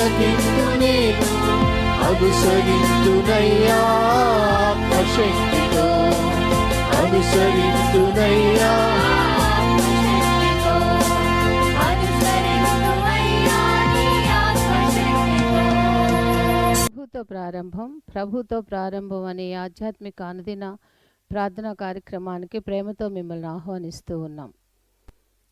ఆలకించు నేను అనుసరించునయ్యా శక్తితో అనుసరించునయ్యా ప్రభుతో ప్రారంభం ప్రభుతో ప్రారంభం అనే ఆధ్యాత్మిక అనుదిన ప్రార్థనా కార్యక్రమానికి ప్రేమతో మిమ్మల్ని ఆహ్వానిస్తూ ఉన్నాం.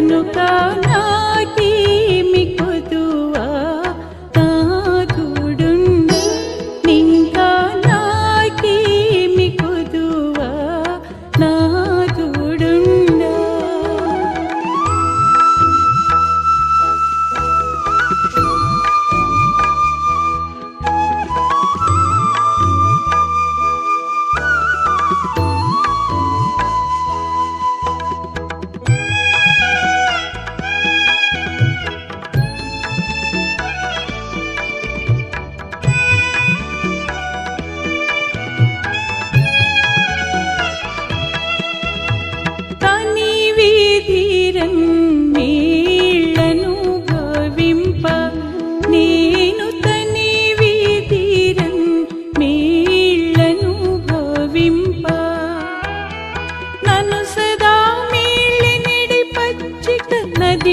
కనుక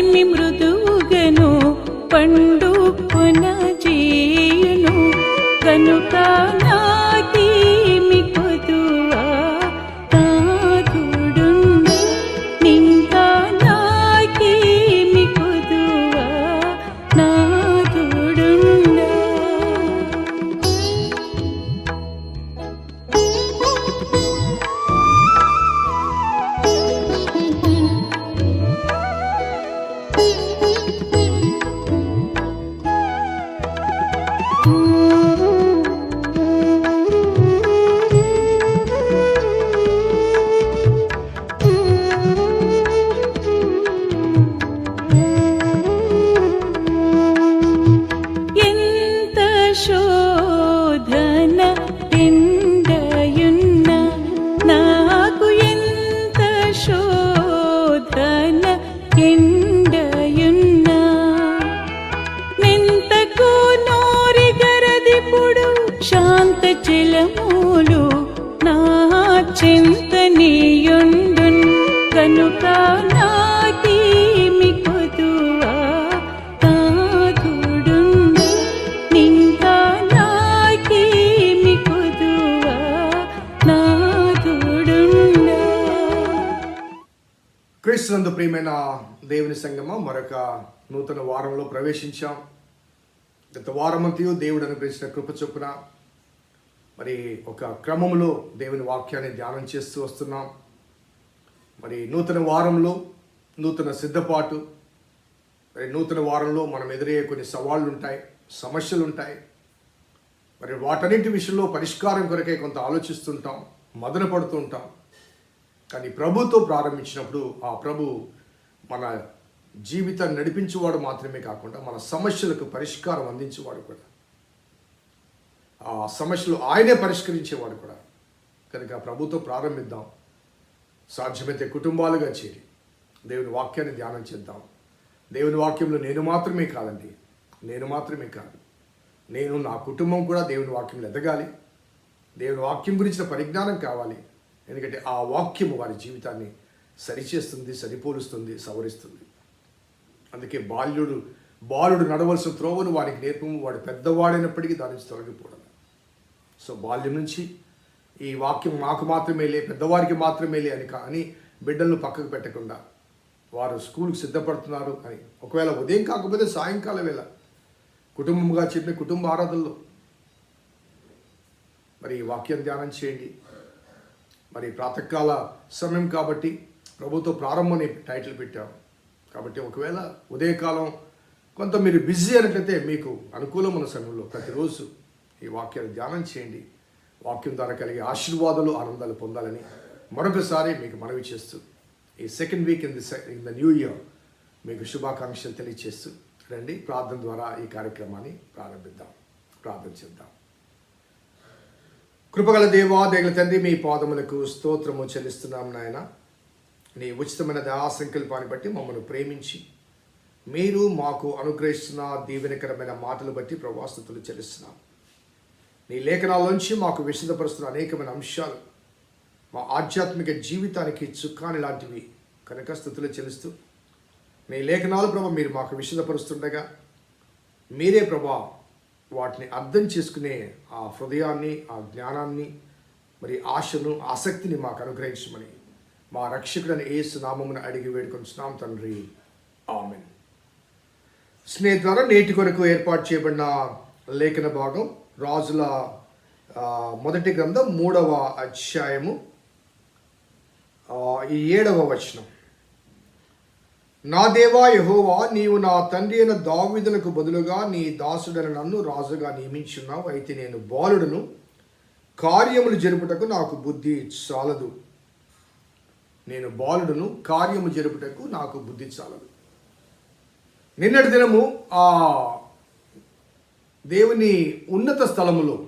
ఏమి మృదువుగను పండు పునజీయును కనుక మరొక నూతన వారంలో ప్రవేశించాం. గత వారమంతయు దేవుడు అనుగ్రహించిన కృప చొప్పున మరి ఒక క్రమంలో దేవుని వాక్యాన్ని ధ్యానం చేస్తూ వస్తున్నాం. మరి నూతన వారంలో నూతన సిద్ధపాటు మరి నూతన వారంలో మనం ఎదురయ్యే కొన్ని సవాళ్ళు ఉంటాయి సమస్యలు ఉంటాయి మరి వాటన్నింటి విషయంలో పరిష్కారం కొరకే కొంత ఆలోచిస్తుంటాం మదన పడుతూ ఉంటాం కానీ ప్రభుతో ప్రారంభించినప్పుడు ఆ ప్రభు మన జీవితాన్ని నడిపించేవాడు మాత్రమే కాకుండా మన సమస్యలకు పరిష్కారం అందించేవాడు కూడా. ఆ సమస్యలు ఆయనే పరిష్కరించేవాడు కూడా. కనుక ప్రభుత్వం ప్రారంభిద్దాం. సాధ్యమైతే కుటుంబాలుగా చేరి దేవుని వాక్యాన్ని ధ్యానం చేద్దాం. దేవుని వాక్యంలో నేను మాత్రమే కాదండి నేను మాత్రమే కాదు. నేను నా కుటుంబం కూడా దేవుని వాక్యంలో ఎదగాలి. దేవుని వాక్యం గురించిన పరిజ్ఞానం కావాలి. ఎందుకంటే ఆ వాక్యము వారి జీవితాన్ని సరిచేస్తుంది సరిపోలుస్తుంది సవరిస్తుంది. అందుకే బాల్యుడు బాలుడు నడవలసిన త్రోవను వారికి నేర్పము. వాడు పెద్దవాడైనప్పటికీ దాని నుంచి తొలగిపోవడం. సో బాల్యం నుంచి ఈ వాక్యం మాకు మాత్రమేలే పెద్దవారికి మాత్రమే లే అని కానీ బిడ్డలను పక్కకు పెట్టకుండా వారు స్కూల్కి సిద్ధపడుతున్నారు. అని ఒకవేళ ఉదయం కాకపోతే సాయంకాలం వేళ కుటుంబంగా చెప్పిన కుటుంబ ఆరాధనలో. మరి ఈ వాక్యం ధ్యానం చేయండి. మరి ప్రాతకాల సమయం కాబట్టి ప్రభుత్వ ప్రారంభం టైటిల్ పెట్టాము కాబట్టి ఒకవేళ ఉదయకాలం కొంత మీరు బిజీ అయినట్లయితే మీకు అనుకూలమైన సమయంలో ప్రతిరోజు ఈ వాక్యాన్ని ధ్యానం చేయండి. వాక్యం ద్వారా కలిగే ఆశీర్వాదాలు ఆనందాలు పొందాలని మరొకసారి మీకు మనవి చేస్తూ ఈ second week in the in the new year మీకు శుభాకాంక్షలు తెలియజేస్తూ రండి. ప్రార్థన ద్వారా ఈ కార్యక్రమాన్ని ప్రారంభిద్దాం. ప్రార్థన చేద్దాం. కృపగల దేవా దేగల తండ్రి మీ పాదములకు స్తోత్రము చెల్లిస్తున్నాం నాయన. నీ ఉచితమైన దయా సంకల్పాన్ని బట్టి మమ్మల్ని ప్రేమించి మీరు మాకు అనుగ్రహిస్తున్న దీవెనకరమైన మాటలు బట్టి ప్రవాసతులు చెల్లిస్తున్నాం. నీ లేఖనాల్లోంచి మాకు విశదపరుస్తున్న అనేకమైన అంశాలు మా ఆధ్యాత్మిక జీవితానికి చుక్కాని లాంటివి కనుక స్థుతులు చెల్లిస్తూ మీ లేఖనాలు ప్రభా మీరు మాకు విశదపరుస్తుండగా మీరే ప్రభా వాటిని అర్థం చేసుకునే ఆ హృదయాన్ని ఆ జ్ఞానాన్ని మరి ఆశను ఆసక్తిని మాకు అనుగ్రహించమని మా రక్షకుడని ఏసు నామమును అడిగి వేడుకొంచున్నాం తండ్రి. ఆమెన్. స్నేహితుల నేటి కొరకు ఏర్పాటు చేయబడిన లేఖన భాగం రాజుల మొదటి గ్రంథం మూడవ అధ్యాయము ఈ ఏడవ వచనం. నా దేవా యహోవా నీవు నా తండ్రి అయిన దావిదులకు బదులుగా నీ దాసుడని నన్ను రాజుగా నియమించున్నావు. అయితే నేను బాలుడును కార్యములు జరుపుటకు నాకు బుద్ధి చాలదు. నేను బాలుడును కార్యము జరుపుటకు నాకు బుద్ధి చాలదు. నిన్నటి దినము ఆ దేవుని ఉన్నత స్థలములో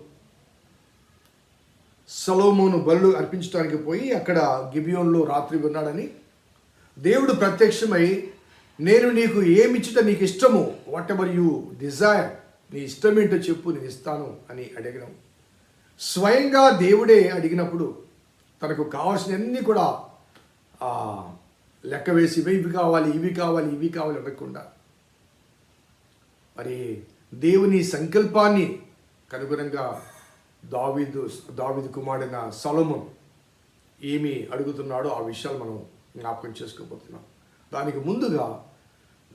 సలోమోను బలు అర్పించడానికి పోయి అక్కడ గిబియోన్లో రాత్రి ఉన్నాడని దేవుడు ప్రత్యక్షమై నేను నీకు ఏమిచ్చుట నీకు ఇష్టము వాట్ ఎవర్ యూ డిజైర్ నీ ఇష్టం ఏంటో చెప్పు నేను ఇస్తాను అని అడిగినాం. స్వయంగా దేవుడే అడిగినప్పుడు తనకు కావాల్సినవన్నీ కూడా లెక్క వేసి ఇవి ఇవి కావాలి ఇవి కావాలి ఇవి కావాలి అడగకుండా మరి దేవుని సంకల్పాన్ని కనుగుణంగా దావిదు దావిదు కుమారుడైన సొలొమోన్ ఏమి అడుగుతున్నాడో ఆ విషయాలు మనం జ్ఞాపకం చేసుకోబోతున్నాం. దానికి ముందుగా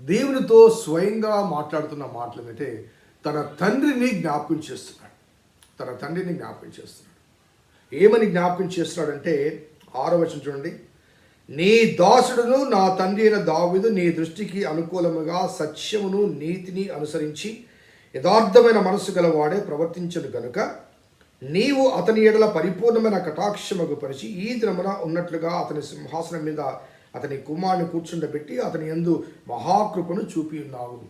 దేవునితో స్వయంగా మాట్లాడుతున్న మాటలు ఏంటంటే తన తండ్రిని జ్ఞాపకం చేస్తున్నాడు. తన తండ్రిని జ్ఞాపకం చేస్తున్నాడు. ఏమని జ్ఞాపకం చేస్తున్నాడంటే ఆరో వచనం చూడండి. నీ దాసుడును నా తండ్రి అయిన దావిదు నీ దృష్టికి అనుకూలముగా సత్యమును నీతిని అనుసరించి యథార్థమైన మనసు గలవాడే ప్రవర్తించను గనుక నీవు అతని ఎడల పరిపూర్ణమైన కటాక్షముకు పరిచి ఈ దినమున ఉన్నట్లుగా అతని సింహాసనం మీద అతని కుమారుని కూర్చుండబెట్టి అతని యందు మహాకృపను చూపి ఉన్నావు.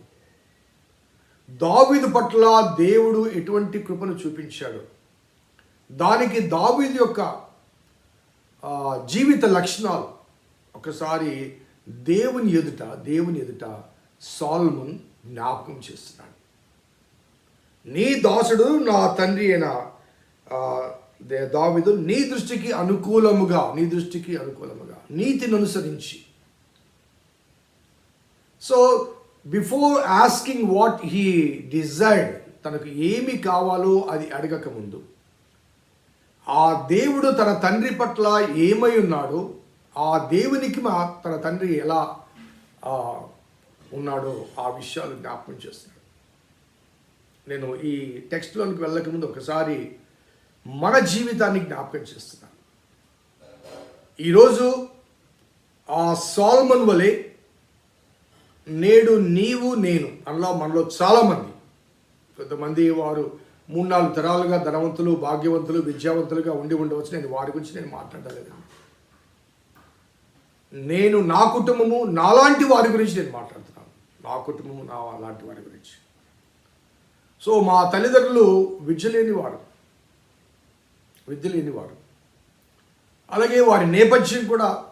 దావీదు పట్ల దేవుడు ఎటువంటి కృపను చూపించాడు? దానికి దావీదు యొక్క జీవిత లక్షణాలు ఒకసారి దేవుని ఎదుట దేవుని ఎదుట సాల్మన్ జ్ఞాపకం చేస్తున్నాడు. నీ దాసుడు నా తండ్రి అయిన దావిదు నీ దృష్టికి అనుకూలముగా నీ దృష్టికి అనుకూలముగా నీతిని అనుసరించి. So before asking what he desired తనకు ఏమి కావాలో అది అడగకముందు ఆ దేవుడు తన తండ్రి పట్ల ఏమై ఉన్నాడో ఆ దేవునికి మా తన తండ్రి ఎలా ఉన్నాడో ఆ విషయాలు జ్ఞాపకం చేస్తున్నాడు. నేను ఈ టెక్స్ట్లోనికి వెళ్ళక ముందు ఒకసారి మన జీవితాన్ని జ్ఞాపకం చేస్తున్నాను. ఈరోజు ఆ సాల్మన్ వలె నేడు నీవు నేను అందులో మనలో చాలామంది కొంతమంది వారు మూడు నాలుగు తరాలుగా ధనవంతులు భాగ్యవంతులు విద్యావంతులుగా ఉండి ఉండవచ్చు నేను వారి గురించి నేను మాట్లాడలేదు. నేను నా కుటుంబము నాలాంటి వారి గురించి నేను మాట్లాడుతున్నాను. నా కుటుంబము నా లాంటి వారి గురించి. సో మా తల్లిదండ్రులు విద్య లేనివారు విద్య లేనివారు అలాగే వారి నేపథ్యం కూడా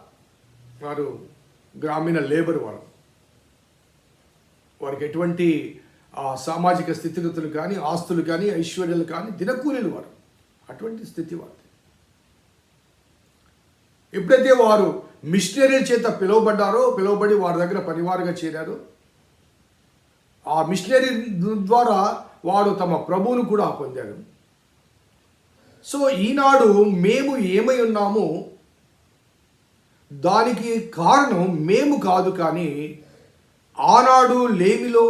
వారు గ్రామీణ లేబర్ వారు. వారికి ఎటువంటి సామాజిక స్థితిగతులు కానీ ఆస్తులు కానీ ఐశ్వర్యాలు కానీ దినకూలీలు వారు. అటువంటి స్థితి వారి ఎప్పుడైతే వారు మిషనరీల చేత పిలువబడ్డారో పిలువబడి వారి దగ్గర పనివారుగా చేరారు. ఆ మిషనరీ ద్వారా వారు తమ ప్రభువును కూడా పొందారు. సో ఈనాడు మేము ఏమై ఉన్నాము దానికి కారణం మేము కాదు కానీ ఆనాడు లేమిలో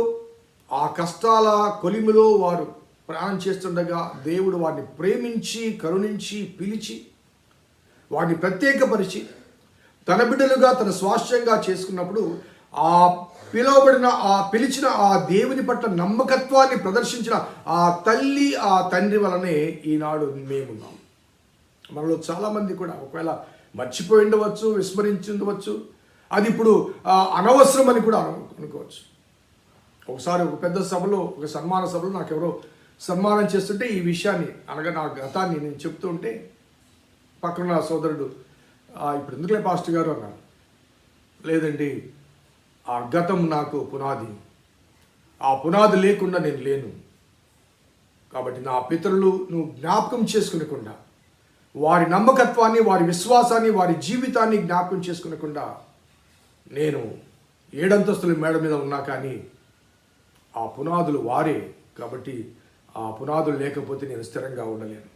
ఆ కష్టాల కొలిమిలో వారు ప్రయాణం చేస్తుండగా దేవుడు వారిని ప్రేమించి కరుణించి పిలిచి వారిని ప్రత్యేకపరిచి తన బిడ్డలుగా తన స్వాస్థ్యంగా చేసుకున్నప్పుడు ఆ పిలువబడిన ఆ పిలిచిన ఆ దేవుని పట్ల నమ్మకత్వాన్ని ప్రదర్శించిన ఆ తల్లి ఆ తండ్రి వలనే ఈనాడు మేమున్నాం. మనలో చాలామంది కూడా ఒకవేళ మర్చిపోయి ఉండవచ్చు విస్మరించి ఉండవచ్చు అది ఇప్పుడు అనవసరం అని కూడా అనుకోవచ్చు. ఒకసారి ఒక పెద్ద సభలో ఒక సన్మాన సభలో నాకు ఎవరో సన్మానం చేస్తుంటే ఈ విషయాన్ని అనగా నా గతాన్ని నేను చెప్తూ ఉంటే పక్కన సోదరుడు ఇప్పుడు ఎందుకులే పాస్టర్ గారు అన్నాను లేదండి ఆ గతం నాకు పునాది. ఆ పునాది లేకుండా నేను లేను. కాబట్టి నా పితరులు నువ్వు జ్ఞాపకం చేసుకునకుండా వారి నమ్మకత్వాన్ని వారి విశ్వాసాన్ని వారి జీవితాన్ని జ్ఞాపకం చేసుకునకుండా నేను ఏడంతస్తుల మేడ మీద ఉన్నా కానీ ఆ పునాదులు వారే కాబట్టి ఆ పునాదులు లేకపోతే నేను స్థిరంగా ఉండలేను.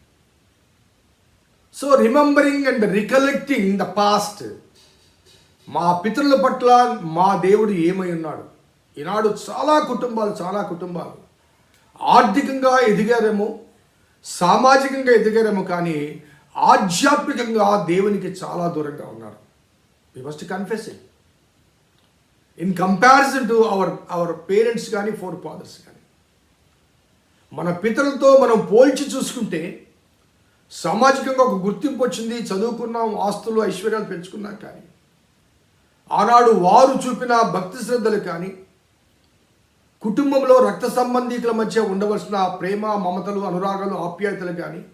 So remembering and recollecting the past మా పితరుల పట్ల మా దేవుడు ఏమై ఉన్నాడు? ఈనాడు చాలా కుటుంబాలు చాలా కుటుంబాలు. ఆర్థికంగా ఎదిగారేమో సామాజికంగా ఎదిగారేమో కానీ ఆధ్యాత్మికంగా దేవునికి చాలా దూరంగా ఉన్నారు. We must confess it in comparison to our our parents కానీ ఫోర్ ఫాదర్స్ కానీ. మన పితరులతో మనం పోల్చి చూసుకుంటే సామాజికంగా ఒక గుర్తింపు వచ్చింది. చదువుకున్నాం ఆస్తులు ఐశ్వర్యాలు పెంచుకున్నాం కానీ ఆనాడు వారు చూపిన భక్తి శ్రద్ధలు కానీ కుటుంబంలో రక్త సంబంధితుల మధ్య ఉండవలసిన ప్రేమ మమతలు అనురాగాలు ఆప్యాయతలు కానీ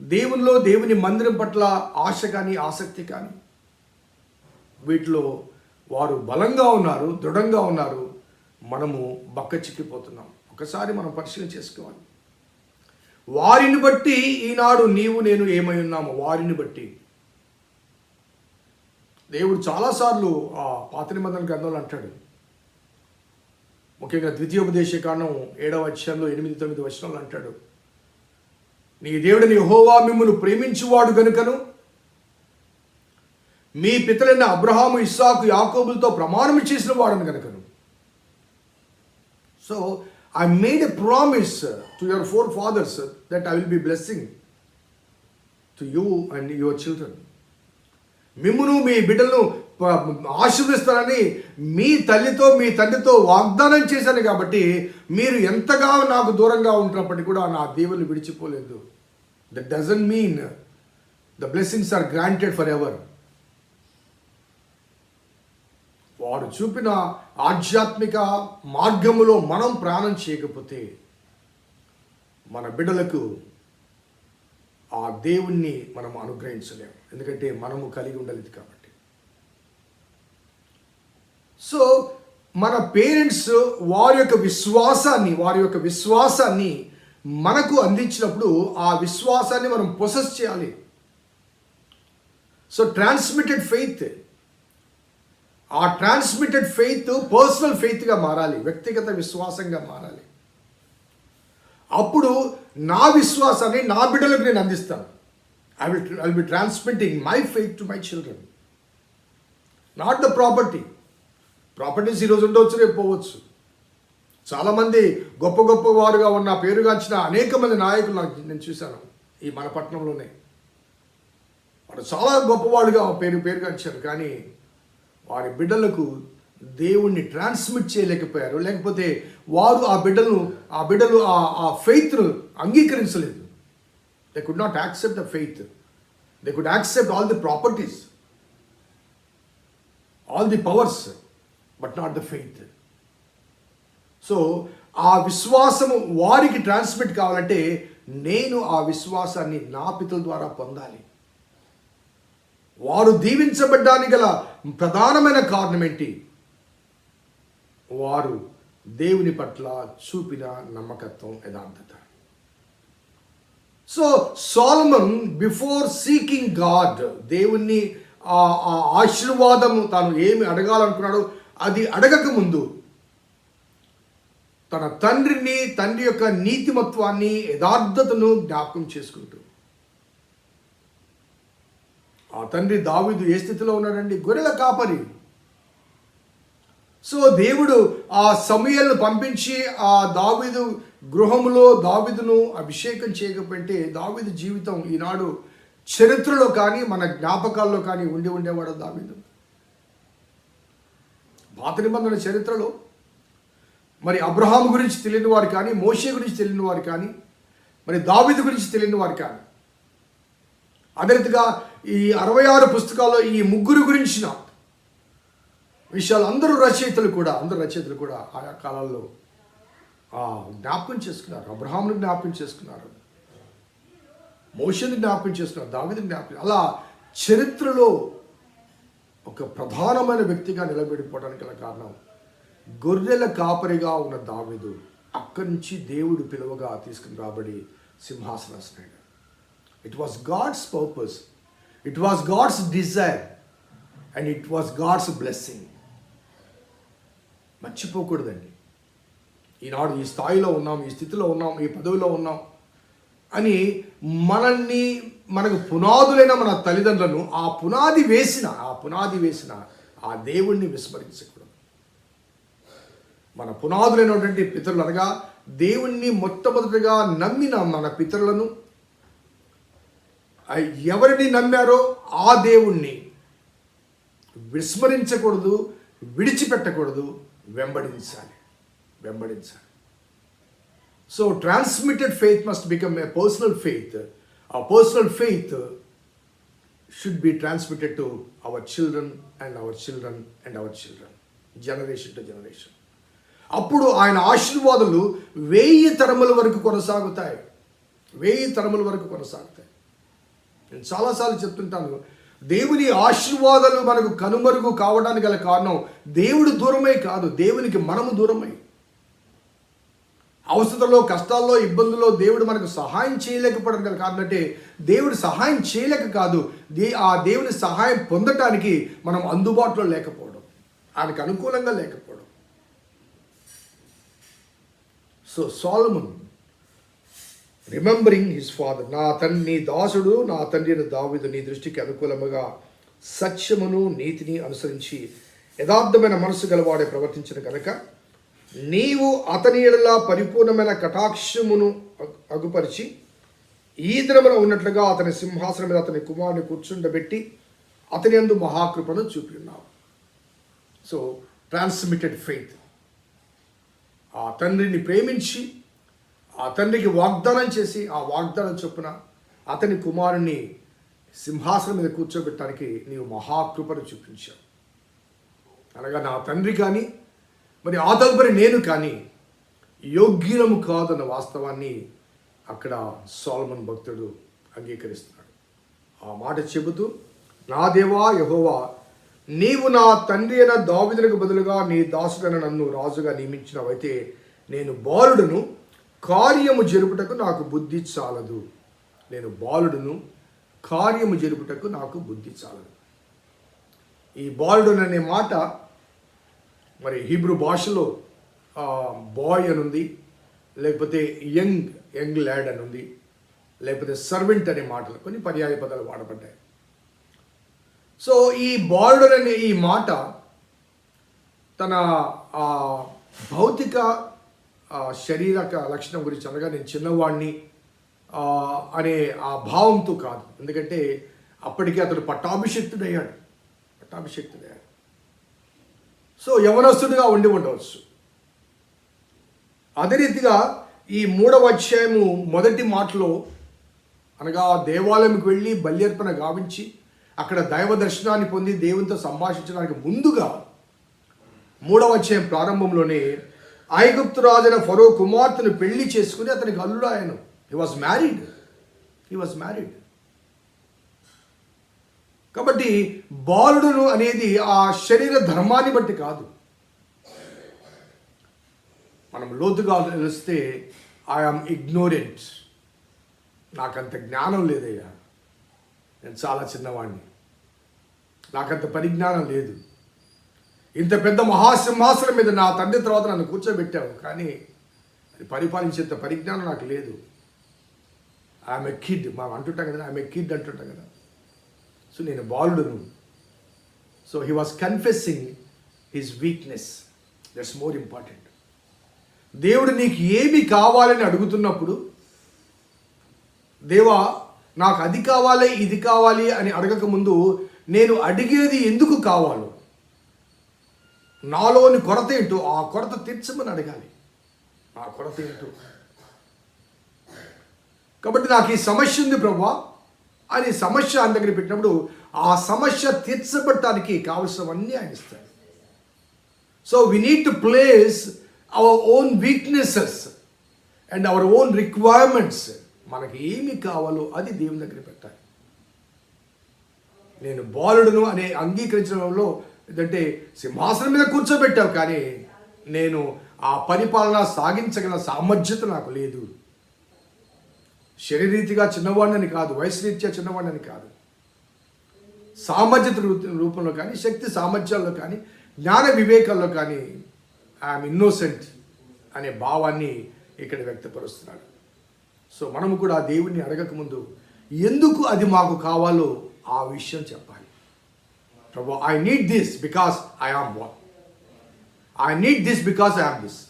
దేవునిలో దేవుని మందిరం పట్ల ఆశ కానీ ఆసక్తి కానీ వీటిలో వారు బలంగా ఉన్నారు దృఢంగా ఉన్నారు. మనము బక్క చిక్కిపోతున్నాం. ఒకసారి మనం పరిశీలన చేసుకోవాలి. వారిని బట్టి ఈనాడు నీవు నేను ఏమై ఉన్నాము వారిని బట్టి. దేవుడు చాలాసార్లు ఆ పాత నిబంధన గ్రంథంలో అంటాడు. ముఖ్యంగా ద్వితీయోపదేశ కాండం ఏడవ అధ్యాయంలో ఎనిమిది తొమ్మిది వచనంలో అంటాడు. నీ దేవుడిని హోవా మిమ్మల్ని ప్రేమించువాడు గనుకను మీ పితలైన అబ్రహాము ఇస్సాకు యాకోబులతో ప్రమాణం చేసిన వాడని కనుకను so I made a promise to your forefathers that I will be blessing to you and your children మిమ్మును మీ బిడ్డలను ప- ఆశీర్వదిస్తానని మీ తల్లితో మీ తండ్రితో వాగ్దానం చేశాను కాబట్టి మీరు ఎంతగా నాకు దూరంగా ఉంటున్నప్పటికీ కూడా నా దేవుని విడిచిపోలేదు. That doesn't mean the blessings are granted forever వారు చూపిన ఆధ్యాత్మిక మార్గములో మనం ప్రాణం చేయకపోతే మన బిడ్డలకు ఆ దేవుణ్ణి మనం అనుగ్రహించలేము. ఎందుకంటే మనము కలిగి ఉండలేదు కాబట్టి. సో మన పేరెంట్స్ వారి యొక్క విశ్వాసాన్ని వారి యొక్క విశ్వాసాన్ని మనకు అందించినప్పుడు ఆ విశ్వాసాన్ని మనం ప్రొసెస్ చేయాలి. సో ట్రాన్స్మిటెడ్ ఫెయిత్ ఆ ట్రాన్స్మిటెడ్ ఫెయిత్ పర్సనల్ ఫెయిత్గా మారాలి వ్యక్తిగత విశ్వాసంగా మారాలి. అప్పుడు నా విశ్వాసాన్ని నా బిడ్డలకు నేను అందిస్తాను. I will I will be transmitting my faith to my children not the property properties ఈరోజు ఉండవచ్చు రేపు పోవచ్చు. చాలామంది గొప్ప గొప్ప వారుగా ఉన్న పేరుగాంచిన అనేక మంది నాయకులు నాకు నేను చూశాను ఈ మన పట్టణంలోనే. వాడు చాలా గొప్పవాడుగా పేరు పేరుగాంచారు. కానీ వారి బిడ్డలకు దేవుణ్ణి ట్రాన్స్మిట్ చేయలేకపోయారు. లేకపోతే వారు ఆ బిడ్డలను ఆ బిడ్డలు ఆ ఆ ఫెయిత్ను అంగీకరించలేదు. They could not accept the faith they could accept all the properties all the powers but not the faith so ఆ విశ్వాసము వారికి ట్రాన్స్మిట్ కావాలంటే నేను ఆ విశ్వాసాన్ని నా పితల ద్వారా పొందాలి. వారు దీవించబడ్డానికి గల ప్రధానమైన కారణం ఏంటి వారు దేవుని పట్ల చూపిన నమ్మకత్వం యథార్థత. So Solomon before seeking God దేవుణ్ణి ఆ ఆ ఆశీర్వాదము తాను ఏమి అడగాలనుకున్నాడో అది అడగక ముందు తన తండ్రిని తండ్రి యొక్క నీతిమత్వాన్ని యథార్థతను జ్ఞాపకం చేసుకుంటూ ఆ తండ్రి దావీదు ఏ స్థితిలో ఉన్నాడండి? గొర్రెల కాపరి. సో దేవుడు ఆ సమయాలను పంపించి ఆ దావిదు గృహములో దావిదును అభిషేకం చేయకపోతే దావీదు జీవితం ఈనాడు చరిత్రలో కానీ మన జ్ఞాపకాల్లో కానీ ఉండి ఉండేవాడు దావిదు. పాత నిబంధన చరిత్రలో. మరి అబ్రహాం గురించి తెలియని వారు కానీ మోషే గురించి తెలియని వారు కానీ మరి దావీదు గురించి తెలియని వారు కానీ అదే రీతిగా ఈ అరవై ఆరు పుస్తకాల్లో ఈ ముగ్గురు గురించిన విషయాలు అందరూ రచయితలు కూడా అందరు రచయితలు కూడా ఆయా కాలాల్లో జ్ఞాపకం చేసుకున్నారు. అబ్రహాముని జ్ఞాపకం చేసుకున్నారు. మోషని జ్ఞాపకం చేసుకున్నారు. దావిని జ్ఞాపకం అలా చరిత్రలో ఒక ప్రధానమైన వ్యక్తిగా నిలబడిపోవడానికి గల కారణం గొర్రెల కాపరిగా ఉన్న దావిదు అక్కడి నుంచి దేవుడు పిలువగా తీసుకుని రాబడి సింహాసనాసనాడు it was God's purpose it was God's desire and it was God's blessing మర్చిపోకూడదండి. ఈనాడు ఈ స్థాయిలో ఉన్నాం ఈ స్థితిలో ఉన్నాం ఈ పదవిలో ఉన్నాం అని మనల్ని మనకు పునాదులైన మన తల్లిదండ్రులను ఆ పునాది వేసిన ఆ పునాది వేసిన ఆ దేవుణ్ణి విస్మరించకూడదు. మన పునాదులైనటువంటి పితరులు అనగా దేవుణ్ణి మొట్టమొదటిగా నమ్మిన మన పితరులను ఎవరిని నమ్మారో ఆ దేవుణ్ణి విస్మరించకూడదు విడిచిపెట్టకూడదు వెంబడించాలి వెంబడించాలి. So transmitted faith must become a personal faith ఆ personal faith should be transmitted to our children and our children and our children generation to generation అప్పుడు ఆయన ఆశీర్వాదాలు వెయ్యి తరముల వరకు కొనసాగుతాయి. వెయ్యి తరముల వరకు కొనసాగుతాయి. నేను చాలాసార్లు చెప్తుంటాను. దేవుని ఆశీర్వాదాలు మనకు కనుమరుగు కావడానికి గల కారణం దేవుడు దూరమై కాదు దేవునికి మనము దూరమై. అవసరంలో కష్టాల్లో ఇబ్బందుల్లో దేవుడు మనకు సహాయం చేయలేకపోవడం గల కారణం అంటే దేవుడు సహాయం చేయలేక కాదు దే ఆ దేవుని సహాయం పొందటానికి మనం అందుబాటులో లేకపోవడం. ఆయనకు అనుకూలంగా లేకపోవడం. So Solomon remembering his father నా తండ్రి నీ దాసుడు నా తండ్రిని దావిదు నీ దృష్టికి అనుకూలముగా సత్యమును నీతిని అనుసరించి యథార్థమైన మనసు గలవాడే ప్రవర్తించిన కనుక నీవు అతని ఎడలా పరిపూర్ణమైన కటాక్షమును అగుపరిచి ఈ దినమున ఉన్నట్లుగా అతని సింహాసనం మీద అతని కుమారుని కూర్చుండబెట్టి అతని యందు మహాకృపను చూపి ఉన్నావు సో ట్రాన్స్మిటెడ్ ఫెయిత్ ఆ తండ్రిని ప్రేమించి ఆ తండ్రికి వాగ్దానం చేసి ఆ వాగ్దానం చొప్పున అతని కుమారుణ్ణి సింహాసనం మీద కూర్చోబెట్టడానికి నీవు మహాకృపను చూపించావు. అనగా నా తండ్రి కానీ మరి ఆ తదుపరి నేను కానీ యోగ్యులము కాదన్న వాస్తవాన్ని అక్కడ సోల్మన్ భక్తుడు అంగీకరిస్తున్నాడు. ఆ మాట చెబుతూ నా దేవా యహోవా నీవు నా తండ్రి అయిన దావిదులకు బదులుగా నీ దాసుడైన నన్ను రాజుగా నియమించినవైతే నేను బాలుడును కార్యము జరుపుటకు నాకు బుద్ధి చాలదు. నేను బాలుడును. కార్యము జరుపుటకు నాకు బుద్ధి చాలదు. ఈ బాలుడు అనే మాట మరి హీబ్రూ భాషలో బాయ్ అని ఉంది లేకపోతే యంగ్ యంగ్ ల్యాడ్ అని ఉంది లేకపోతే సర్వెంట్ అనే మాటలు కొన్ని పర్యాయ పదాలు వాడబడ్డాయి. సో ఈ బాలుడు అనే ఈ మాట తన భౌతిక శరీరక లక్షణం గురించి అనగా నేను చిన్నవాడిని అనే ఆ భావంతో కాదు. ఎందుకంటే అప్పటికే అతడు పట్టాభిషక్తుడయ్యాడు. పట్టాభిషక్తుడయ్యాడు. సో యవనస్తుడిగా ఉండి ఉండవచ్చు. అదే రీతిగా ఈ మూడవ అధ్యాయము మొదటి మాటలో అనగా దేవాలయంకి వెళ్ళి బల్యర్పణ గావించి అక్కడ దైవ దర్శనాన్ని పొంది దేవునితో సంభాషించడానికి ముందుగా మూడవ అధ్యాయం ప్రారంభంలోనే ఐగుప్తు రాజైన ఫరో కుమార్తెను పెళ్ళి చేసుకుని అతనికి అల్లుడు ఆయన he was married he was married కాబట్టి బాలుడును అనేది ఆ శరీర ధర్మాన్ని బట్టి కాదు. మనం లోతుగా తెలిస్తే ఐఆమ్ ఇగ్నోరెంట్ నాకంత జ్ఞానం లేదయ్యా. నేను చాలా చిన్నవాడిని నాకంత పరిజ్ఞానం లేదు. ఇంత పెద్ద మహాసింహాసనం మీద నా తండ్రి తర్వాత నన్ను కూర్చోబెట్టావు. కానీ అది పరిపాలించేంత పరిజ్ఞానం నాకు లేదు. ఆమె కిడ్ మనం అంటుంటాం కదా ఆమె కిడ్ అంటుంటాం కదా. సో నేను బాలుడును. So he was confessing his weakness that's more important దేవుడు నీకు ఏమి కావాలని అడుగుతున్నప్పుడు దేవా నాకు అది కావాలి ఇది కావాలి అని అడగక ముందు నేను అడిగేది ఎందుకు కావాలో నాలోని కొరత ఏంటో ఆ కొరత తీర్చమని అడగాలి. ఆ కొరత ఏంటో. కాబట్టి నాకు ఈ సమస్య ఉంది ప్రభా. అని సమస్య ఆయన దగ్గర పెట్టినప్పుడు ఆ సమస్య తీర్చబడటానికి కావలసినవన్నీ ఆయన ఇస్తాడు. So we need to place our own weaknesses and our own requirements మనకి ఏమి కావాలో అది దేవుని దగ్గర పెట్టాలి. నేను బాలుడును అనే అంగీకరించడంలో ఏంటంటే సింహాసనం మీద కూర్చోబెట్టావు కానీ నేను ఆ పరిపాలన సాగించగల సామర్థ్యత నాకు లేదు. శరీరీతిగా చిన్నవాడిని కాదు వయసురీత్యా చిన్నవాడిని కాదు. సామర్థ్యత రూపంలో కానీ శక్తి సామర్థ్యాల్లో కానీ జ్ఞాన వివేకాల్లో కానీ ఐఎమ్ ఇన్నోసెంట్ అనే భావాన్ని ఇక్కడ వ్యక్తపరుస్తున్నాడు. సో మనము కూడా ఆ దేవుణ్ణి అడగకముందు ఎందుకు అది మాకు కావాలో ఆ విషయం చెప్పాలి. ప్రభు I need this because I am one I need this because I am this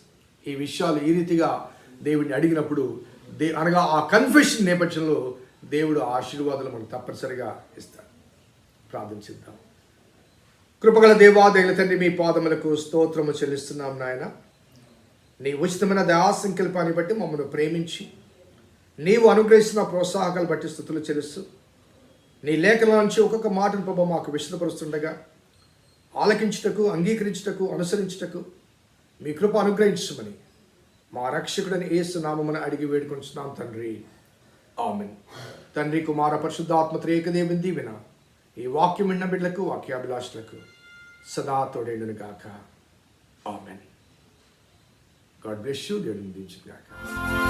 ఈ విషయాలు ఈ రీతిగా దేవుడిని అడిగినప్పుడు దే అనగా ఆ కన్ఫెషన్ నేపథ్యంలో దేవుడు ఆశీర్వాదాలు మనకు తప్పనిసరిగా ఇస్తాడు. ప్రార్థించిద్దాం కృపగల దేవా తండ్రి మీ పాదములకు స్తోత్రము చెల్లిస్తున్నాం నాయన. నీ ఉచితమైన దయా సంకల్పాన్ని బట్టి మమ్మల్ని ప్రేమించి నీవు అనుగ్రహిస్తున్న ప్రోత్సాహకాలు బట్టి స్థుతులు చెల్లిస్తూ నీ లేఖల నుంచి ఒక్కొక్క మాటను ప్రభా మాకు విశదపరుస్తుండగా ఆలకించుటకు అంగీకరించుటకు అనుసరించుటకు మీ కృప అనుగ్రహించమని మా రక్షకుడని ఏసు నామమున అడిగి వేడుకొంచున్నాం తండ్రి. ఆమెన్. తండ్రి కుమార పరిశుద్ధాత్మ త్రేకదేవిని దీవెన ఈ వాక్యం విన్న బిడ్డలకు వాక్యాభిలాషులకు సదా తోడేండును గాక. ఆమెన్. గాడ్ బ్లెస్ యూ దేవుడిని దించుగాక గాక.